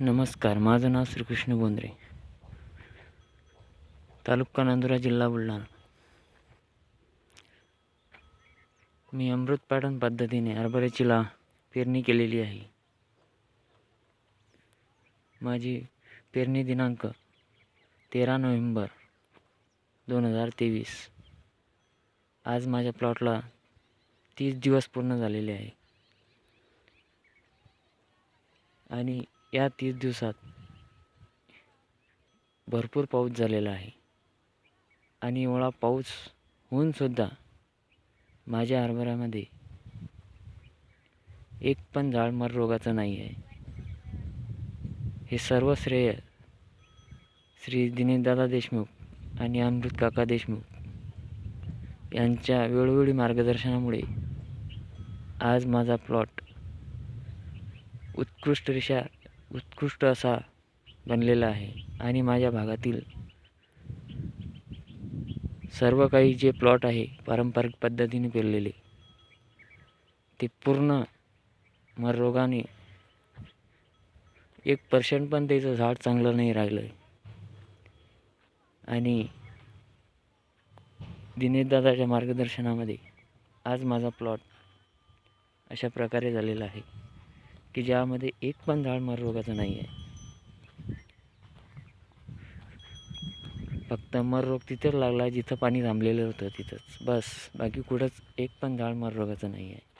नमस्कार माझं नाव श्रीकृष्ण बोंद्रे. तालुका नांदुरा जिल्हा बुलढाणा. मी अमृत पॅटर्न पद्धतीने हरभऱ्याची ला पेरणी केलेली आहे. माझी पेरणी दिनांक तेरा नोव्हेंबर दोन हजार तेवीस. आज माझ्या प्लॉटला तीस दिवस पूर्ण झालेले आहे. आणि या तीस दिवसात भरपूर पाऊस झालेला आहे. आणि एवढा पाऊस होऊनसुद्धा माझ्या हरभऱ्यामध्ये एक पण झाड मर रोगाचं नाही आहे. हे सर्व श्रेय श्री दिनेशदादा देशमुख आणि अमृत काका देशमुख यांच्या वेळोवेळी मार्गदर्शनामुळे आज माझा प्लॉट उत्कृष्टरेषा उत्कृष्ट असा बनलेला आहे. आणि माझ्या भागातील सर्व काही जे प्लॉट आहे पारंपरिक पद्धतीने पेरलेले ते पूर्ण मररोगाने एक पर्सेंट पण त्याचं झाड चांगलं नाही राहिलं आहे आणि दिनेशदादाच्या मार्गदर्शनामध्ये आज माझा प्लॉट अशा प्रकारे झालेला आहे. की ज्यामध्ये एक पण झाड मररोगाचं नाही आहे फक्त मर रोग लागला जिथं पाणी थांबलेलं होतं तिथंच. बस बाकी कुठंच एक पण झाड मररोगाचं नाही आहे